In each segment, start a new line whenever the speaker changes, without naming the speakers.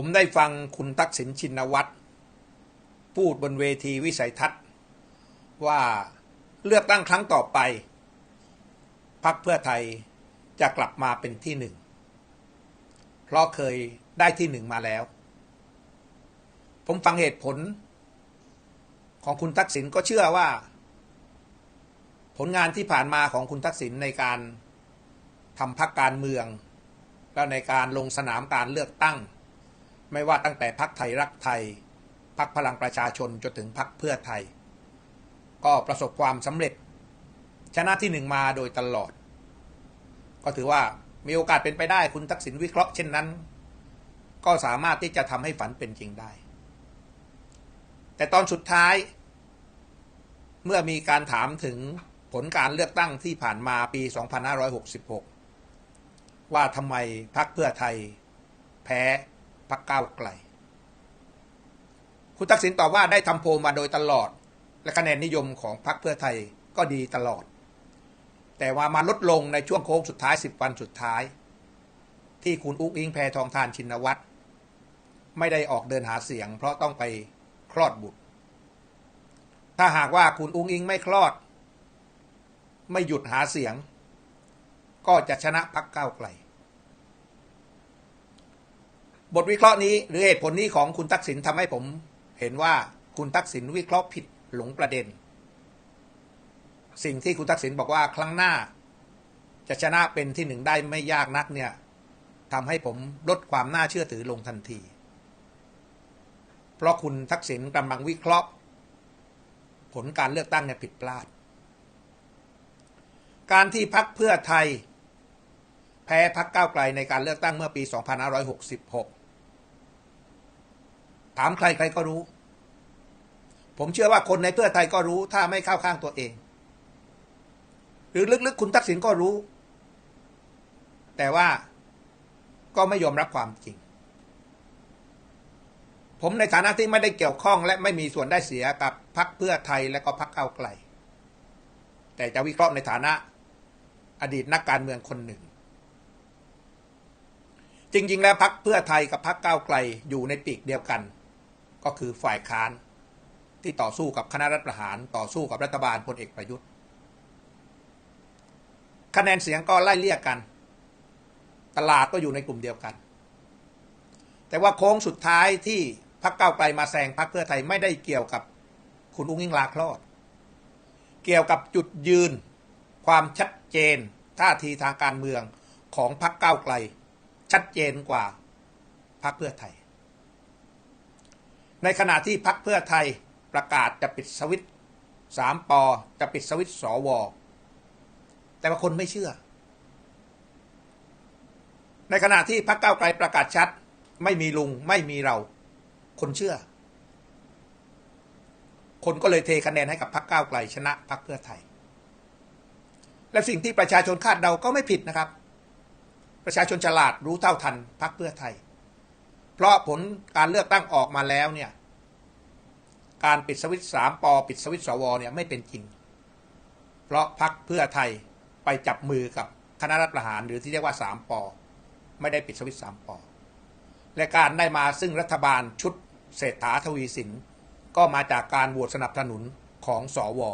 ผมได้ฟังคุณทักษิณชินวัตรพูดบนเวทีวิสัยทัศน์ว่าเลือกตั้งครั้งต่อไปพักเพื่อไทยจะกลับมาเป็นที่หนึ่ง เพราะเคยได้ที่หนึ่งมาแล้ว ผมฟังเหตุผล ของคุณทักษิณก็เชื่อว่า ผลงานที่ผ่านมาของคุณทักษิณในการทำพักการเมือง และในการลงสนามการเลือกตั้ง ไม่ว่าตั้งแต่พักไทยรักไทย พักพลังประชาชนจนถึงพักเพื่อไทย ก็ประสบความสำเร็จ ชนะที่หนึ่งมาโดยตลอด ก็ถือว่ามีโอกาสเป็นไปได้คุณทักษิณวิเคราะห์เช่นนั้น ก็สามารถที่จะทำให้ฝันเป็นจริงได้ แต่ตอนสุดท้าย เมื่อมีการถามถึงผลการเลือกตั้งที่ผ่านมาปี 2566 ว่าทำไมพรรคเพื่อไทย แพ้ พรรคก้าวไกล คุณทักษิณตอบว่าได้ทำโพลมาโดยตลอด และคะแนนนิยมของพรรคเพื่อไทยก็ดีตลอด แต่ว่ามาลดลงในช่วงโค้งสุดท้าย 10 วันสุดท้าย ที่คุณอุ๊กอิงแพทองทานชินวัตรไม่ได้ออกเดินหาเสียง เพราะต้องไปคลอดบุตร ถ้าหากว่าคุณอุ้งอิงไม่คลอด ไม่หยุดหาเสียง ก็จะชนะพักก้าไกล บทวิเคราะห์นี้หรือเหตุผลนี้ของคุณทักษิณทำให้ผมเห็นว่าคุณทักษิณวิเคราะห์ผิดหลงประเด็น สิ่งที่คุณทักษิณบอกว่าครั้งหน้า จะชนะเป็นที่หนึ่งได้ไม่ยากนักเนี่ยทำให้ผมลดความน่าเชื่อถือลงทันที เพราะคุณทักษิณกำลังวิเคราะห์ ผลการเลือกตั้งเนี่ยผิดพลาด การที่พักเพื่อไทย แพ้พักก้าวไกลในการเลือกตั้งเมื่อปี 2566 ถามใครใครก็รู้ ผมเชื่อว่าคนในเพื่อไทยก็รู้ ถ้าไม่เข้าข้างตัวเอง หรือลึกๆ คุณทักษิณก็รู้ แต่ว่าก็ไม่ยอมรับความจริง ผมในฐานะที่ไม่ได้เกี่ยวข้องและไม่มีส่วนได้เสียกับพักเพื่อไทยและก็พักก้าไกล แต่จะวิเคราะห์ในฐานะอดีตนักการเมืองคนหนึ่ง จริง ๆ แล้วพักเพื่อไทยกับพักก้าวไกลอยู่ในปีกเดียวกัน ก็คือฝ่ายค้านที่ต่อสู้กับคณะรัฐประหารต่อสู้กับรัฐบาลพลเอกประยุทธ์ คะแนนเสียงก็ไล่เลี่ยกัน ตลาดก็อยู่ในกลุ่มเดียวกัน แต่ว่าโค้งสุดท้ายที่พักเก้าไกลมาแซงพักเพื่อไทยไม่ได้เกี่ยวกับคุณอุ้งอิงลาคลอด เกี่ยวกับจุดยืน ความชัดเจนท่าทีทางการเมืองของพักเก้าไกล ชัดเจนกว่าพักเพื่อไทย ในขณะที่พักเพื่อไทยประกาศจะปิดสวิตสามปอจะปิดสวิตสวแต่ว่าคนไม่เชื่อ ในขณะที่พักเก้าไกลประกาศชัด ไม่มีลุงไม่มีเรา คนเชื่อ คนก็เลยเทคะแนนให้กับพักเก้าไกลชนะพักเพื่อไทย และสิ่งที่ประชาชนคาดเดาก็ไม่ผิดนะครับ ประชาชนฉลาดรู้เท่าทันพักเพื่อไทย เพราะผลการเลือกตั้งออกมาแล้วเนี่ย การปิดสวิตสามปอปิดสวิตสวเนี่ยไม่เป็นจริง เพราะพักเพื่อไทยไปจับมือกับคณะรัฐประหารหรือที่เรียกว่าสามปอไม่ได้ปิดสวิตสามปอและการได้มาซึ่งรัฐบาลชุดเศรษฐาทวีสิน ก็มาจากการโหวตสนับสนุนของสอวอ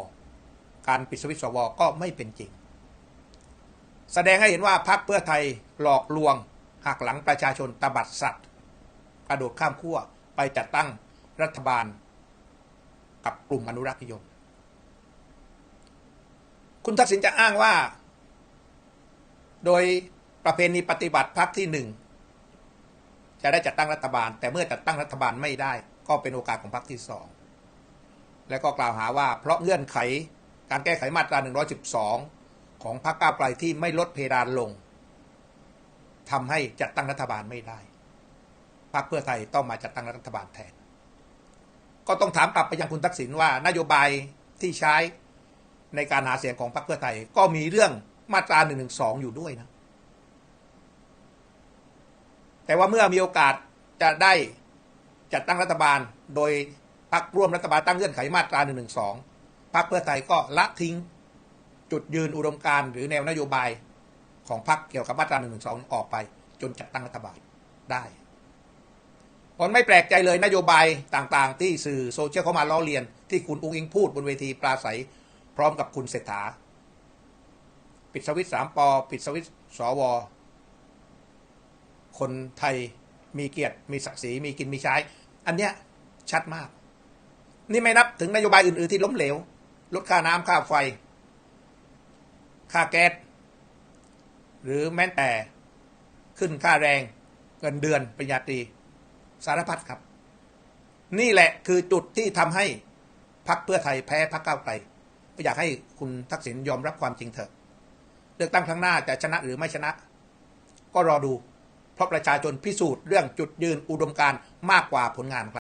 การปิดสวิตสวก็ไม่เป็นจริง แสดงให้เห็นว่าพรรคเพื่อไทยหลอกลวงหักหลังประชาชนตบัดสัตว์ กระโดดข้ามขั้วไปจัดตั้งรัฐบาล กับกลุ่มอนุรักษ์นิยม คุณทักษิณจะอ้างว่า โดยประเพณีปฏิบัติพรรคที่หนึ่งจะได้จัดตั้งรัฐบาล แต่เมื่อจัดตั้งรัฐบาลไม่ได้ ก็เป็นโอกาสของพรรคที่สองและก็กล่าวหาว่า เพราะเงื่อนไขการแก้ไขมาตรา 112 ของพรรคก้าวไกลที่ไม่ลดเพดานลงทำให้จัดตั้งรัฐบาลไม่ได้ พรรคเพื่อไทยต้องมาจัดตั้งรัฐบาลแทน ก็ต้องถามกลับไปยังคุณทักษิณว่านโยบายที่ใช้ในการหาเสียงของพรรคเพื่อไทย ก็มีเรื่องมาตรา112องอยู่ด้วยนะ แต่ว่าเมื่อมีโอกาสจะได้จัดตั้งรัฐบาลโดยพรรคร่วมรัฐบาลตั้งเงื่อนไขมาตรา1นึพรรคเพื่อไทยก็ละทิ้งจุดยืนอุดมการณ์หรือแนวนโยบายของพรรคเกี่ยวกับมาตรา1นึออกไป จนจัดตั้งรัฐบาลได้ ผมไม่แปลกใจเลยนโยบายต่างๆ ที่สื่อโซเชียลเข้ามาล้อเลียน ที่คุณอุ้งอิงพูดบนเวทีปราศัย พร้อมกับคุณเศรษฐา ปิดสวิตสามปอปิดสวิตสวคนไทยมีเกียรติมีศักดิ์ศรีมีกินมีใช้ อันเนี้ยชัดมาก นี่ไม่นับถึงนโยบายอื่น ๆ ที่ล้มเหลว ลดค่าน้ำค่าไฟ ค่าแก๊สหรือแม้แต่ขึ้นค่าแรงเงินเดือนปริญญาตรี สารพัดครับ นี่แหละคือจุดที่ทำให้พักเพื่อไทยแพ้พักก้าวไกลก็อยากให้คุณทักษิณยอมรับความจริงเถอะ เลือกตั้งครั้งหน้าจะชนะหรือไม่ชนะ ก็รอดู เพราะประชาชนพิสูจน์เรื่องจุดยืนอุดมการมากกว่าผลงานครับ